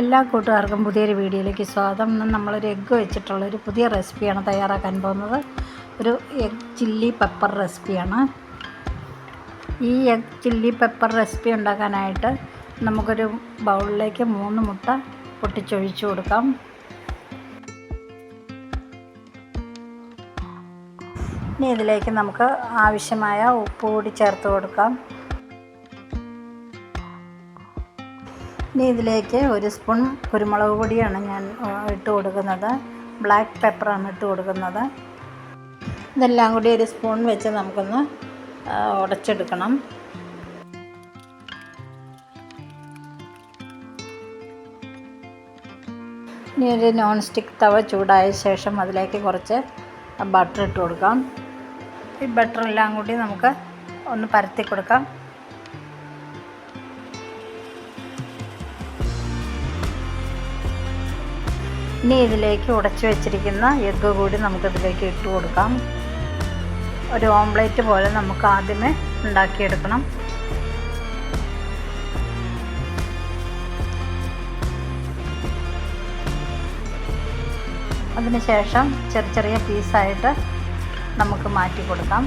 എല്ലാ കൂട്ടുകാർക്കും പുതിയൊരു വീഡിയോയിലേക്ക് സ്വാഗതം. ഇന്ന് നമ്മളൊരു എഗ്ഗ് വെച്ചിട്ടുള്ള ഒരു പുതിയ റെസിപ്പിയാണ് തയ്യാറാക്കാൻ പോകുന്നത്. ഒരു എഗ് ചില്ലി പെപ്പർ റെസിപ്പിയാണ് ഈ എഗ് ചില്ലി പെപ്പർ റെസിപ്പി ഉണ്ടാക്കാനായിട്ട് നമുക്കൊരു ബൗളിലേക്ക് മൂന്ന് മുട്ട പൊട്ടിച്ചൊഴിച്ചു കൊടുക്കാം. ഇനി ഇതിലേക്ക് നമുക്ക് ആവശ്യമായ ഉപ്പ് കൂടി ചേർത്ത് കൊടുക്കാം. ഇനി ഇതിലേക്ക് ഒരു സ്പൂൺ കുരുമുളക് പൊടിയാണ് ഞാൻ ഇട്ട് കൊടുക്കുന്നത്. ബ്ലാക്ക് പെപ്പറാണ് ഇട്ട് കൊടുക്കുന്നത്. ഇതെല്ലാം കൂടി ഒരു സ്പൂൺ വെച്ച് നമുക്കൊന്ന് ഉടച്ചെടുക്കണം. ഇനി ഒരു നോൺ സ്റ്റിക്ക് തവ ചൂടായ ശേഷം അതിലേക്ക് കുറച്ച് ബട്ടർ ഇട്ട് കൊടുക്കാം. ഈ ബട്ടറെല്ലാം കൂടി നമുക്ക് ഒന്ന് പരത്തി കൊടുക്കാം. ഇനി ഇതിലേക്ക് ഉടച്ചു വെച്ചിരിക്കുന്ന എഗ്ഗ് കൂടി നമുക്കിതിലേക്ക് ഇട്ട് കൊടുക്കാം. ഒരു ഓംലേറ്റ് പോലെ നമുക്ക് ആദ്യമേ ഉണ്ടാക്കിയെടുക്കണം. അതിനുശേഷം ചെറിയ ചെറിയ പീസായിട്ട് നമുക്ക് മാറ്റി കൊടുക്കാം.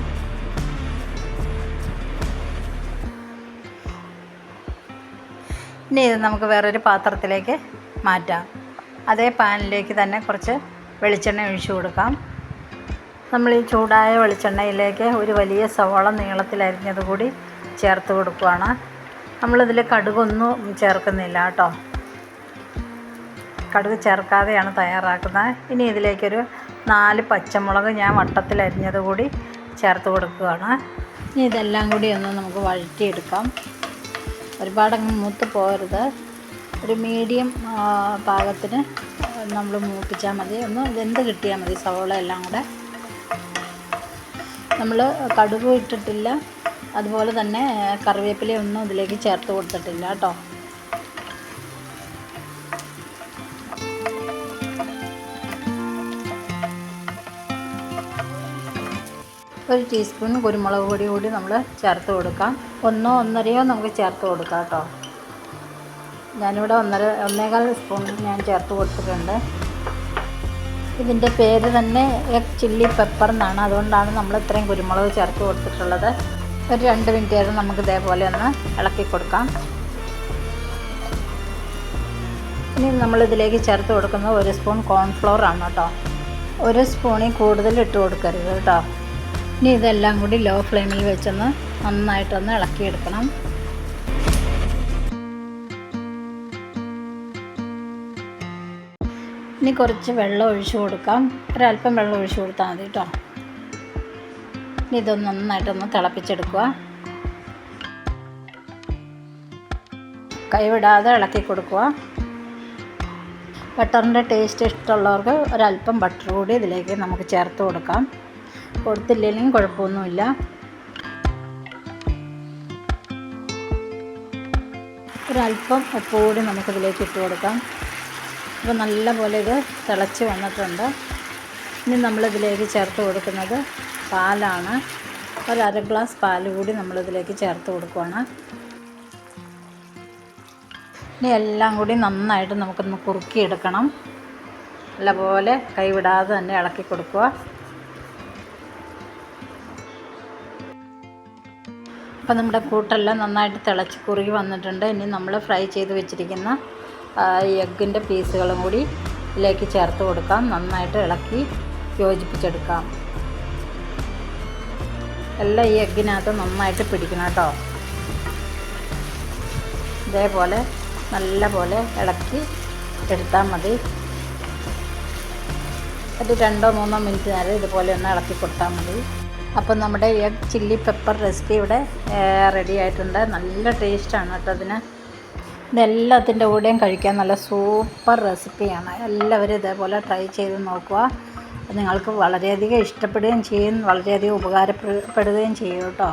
ഇനി ഇത് നമുക്ക് വേറൊരു പാത്രത്തിലേക്ക് മാറ്റാം. അതേ പാനിലേക്ക് തന്നെ കുറച്ച് വെളിച്ചെണ്ണ ഒഴിച്ചു കൊടുക്കാം. നമ്മൾ ഈ ചൂടായ വെളിച്ചെണ്ണയിലേക്ക് ഒരു വലിയ സവാള നീളത്തിലരിഞ്ഞത് കൂടി ചേർത്ത് കൊടുക്കുകയാണ് നമ്മളിതിൽ കടുകൊന്നും ചേർക്കുന്നില്ല കേട്ടോ. കടുക് ചേർക്കാതെയാണ് തയ്യാറാക്കുന്നത്. ഇനി ഇതിലേക്കൊരു നാല് പച്ചമുളക് ഞാൻ വട്ടത്തിലരിഞ്ഞത് കൂടി ചേർത്ത് കൊടുക്കുകയാണ് ഇനി ഇതെല്ലാം കൂടി ഒന്ന് നമുക്ക് വഴറ്റിയെടുക്കാം. ഒരുപാടങ്ങ് മൂത്ത് പോകരുത്. ഒരു മീഡിയം പാകത്തിന് നമ്മൾ മൂപ്പിച്ചാൽ മതി. ഒന്ന് വെന്ത് കിട്ടിയാൽ മതി സവോള എല്ലാം കൂടെ. നമ്മൾ കടുക് ഇട്ടിട്ടില്ല. അതുപോലെ തന്നെ കറിവേപ്പിലയൊന്നും ഇതിലേക്ക് ചേർത്ത് കൊടുത്തിട്ടില്ല കേട്ടോ. ഒരു ടീസ്പൂൺ കുരുമുളക് പൊടി കൂടി നമ്മൾ ചേർത്ത് കൊടുക്കാം. ഒന്നോ ഒന്നരയോ നമുക്ക് ചേർത്ത് കൊടുക്കാം കേട്ടോ. ഞാനിവിടെ ഒന്നര ഒന്നേകാൽ സ്പൂൺ ഞാൻ ചേർത്ത് കൊടുത്തിട്ടുണ്ട്. ഇതിന്റെ പേര് തന്നെ എഗ് ചില്ലി പെപ്പർ എന്നാണ്. അതുകൊണ്ടാണ് നമ്മൾ ഇത്രയും കുരുമുളക് ചേർത്ത് കൊടുത്തിട്ടുള്ളത്. ഒരു രണ്ട് മിനിറ്റ് നേരം നമുക്ക് ഇതേപോലെ ഒന്ന് ഇളക്കി കൊടുക്കാം. ഇനി നമ്മളിതിലേക്ക് ചേർത്ത് കൊടുക്കുന്നത് ഒരു സ്പൂൺ കോൺഫ്ലോർ ആണ് കേട്ടോ. ഒരു സ്പൂണിൽ കൂടുതൽ ഇട്ട് കൊടുക്കരുത് കേട്ടോ. ഇനി ഇതെല്ലാം കൂടി ലോ ഫ്ലെയിമിൽ വെച്ചൊന്ന് നന്നായിട്ടൊന്ന് ഇളക്കിയെടുക്കണം. ഇനി കുറച്ച് വെള്ളം ഒഴിച്ചു കൊടുക്കാം. ഒരല്പം വെള്ളം ഒഴിച്ചു കൊടുത്താൽ മതി കേട്ടോ ഇനി ഇതൊന്ന് നന്നായിട്ടൊന്ന് തിളപ്പിച്ചെടുക്കുക കൈവിടാതെ ഇളക്കി കൊടുക്കുക ബട്ടറിന്റെ ടേസ്റ്റ് ഇഷ്ടമുള്ളവർക്ക് ഒരല്പം ബട്ടർ കൂടി ഇതിലേക്ക് നമുക്ക് ചേർത്ത് കൊടുക്കാം. കൊടുത്തില്ലെങ്കിലും കുഴപ്പമൊന്നുമില്ല. ഒരല്പം ഉപ്പ് കൂടി നമുക്കിതിലേക്ക് ഇട്ട് കൊടുക്കാം. അപ്പോൾ നല്ലപോലെ ഇത് തിളച്ച് വന്നിട്ടുണ്ട്. ഇനി നമ്മളിതിലേക്ക് ചേർത്ത് കൊടുക്കുന്നത് പാലാണ്. ഒരു അര ഗ്ലാസ് പാൽ കൂടി നമ്മളിതിലേക്ക് ചേർത്ത് കൊടുക്കുകയാണ് ഇനി എല്ലാം കൂടി നന്നായിട്ട് നമുക്കൊന്ന് കുറുക്കിയെടുക്കണം. നല്ലപോലെ കൈവിടാതെ തന്നെ ഇളക്കി കൊടുക്കുക. അപ്പോൾ നമ്മുടെ കൂട്ടെല്ലാം നന്നായിട്ട് തിളച്ച് കുറുകി വന്നിട്ടുണ്ട്. ഇനി നമ്മൾ ഫ്രൈ ചെയ്ത് വെച്ചിരിക്കുന്ന ഈ എഗ്ഗിന്റെ പീസുകളും കൂടി ഇതിലേക്ക് ചേർത്ത് കൊടുക്കാം. നന്നായിട്ട് ഇളക്കി യോജിപ്പിച്ചെടുക്കാം. എല്ലാം ഈ എഗ്ഗിനകത്ത് നന്നായിട്ട് പിടിക്കണം കേട്ടോ. ഇതേപോലെ നല്ല പോലെ ഇളക്കി എടുത്താൽ മതി. ഒരു രണ്ടോ മൂന്നോ മിനിറ്റ് നേരം ഇതുപോലെ ഒന്ന് ഇളക്കി കൊടുത്താൽ മതി. അപ്പോൾ നമ്മുടെ എഗ് ചില്ലി പെപ്പർ റെസിപ്പി ഇവിടെ റെഡി ആയിട്ടുണ്ട്. നല്ല ടേസ്റ്റാണ് കേട്ടോ അതിന് ഇതെല്ലാത്തിന്റെ കൂടെയും കഴിക്കാൻ നല്ല സൂപ്പർ റെസിപ്പിയാണ്. എല്ലാവരും ഇതേപോലെ ട്രൈ ചെയ്ത് നോക്കുക. നിങ്ങൾക്ക് വളരെയധികം ഇഷ്ടപ്പെടുകയും ചെയ്യും വളരെയധികം ഉപകാരപ്പെടുകയും ചെയ്യും കേട്ടോ.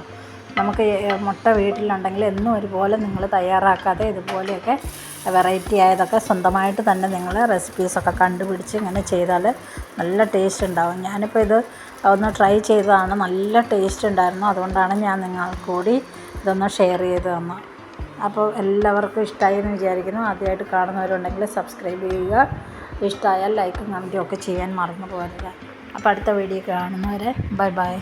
നമുക്ക് മുട്ട വീട്ടിലുണ്ടെങ്കിൽ എന്നും ഒരുപോലെ നിങ്ങൾ തയ്യാറാക്കാതെ ഇതുപോലെയൊക്കെ വെറൈറ്റി ആയതൊക്കെ സ്വന്തമായിട്ട് തന്നെ നിങ്ങൾ റെസിപ്പീസൊക്കെ കണ്ടുപിടിച്ച് ഇങ്ങനെ ചെയ്താൽ നല്ല ടേസ്റ്റ് ഉണ്ടാവും. ഞാനിപ്പോൾ ഇത് ഒന്ന് ട്രൈ ചെയ്തതാണ്. നല്ല ടേസ്റ്റ് ഉണ്ടായിരുന്നു. അതുകൊണ്ടാണ് ഞാൻ നിങ്ങൾക്ക് കൂടി ഇതൊന്ന് ഷെയർ ചെയ്ത് തന്നത്. അപ്പോൾ എല്ലാവർക്കും ഇഷ്ടമായി എന്ന് വിചാരിക്കുന്നു. ആദ്യമായിട്ട് കാണുന്നവരുണ്ടെങ്കിൽ സബ്സ്ക്രൈബ് ചെയ്യുക. ഇഷ്ടമായാൽ ലൈക്കും കമന്റും ഒക്കെ ചെയ്യാൻ മറന്നു പോകരുത്. അപ്പോൾ അടുത്ത വീഡിയോ കാണുന്നവരെ ബൈ ബൈ.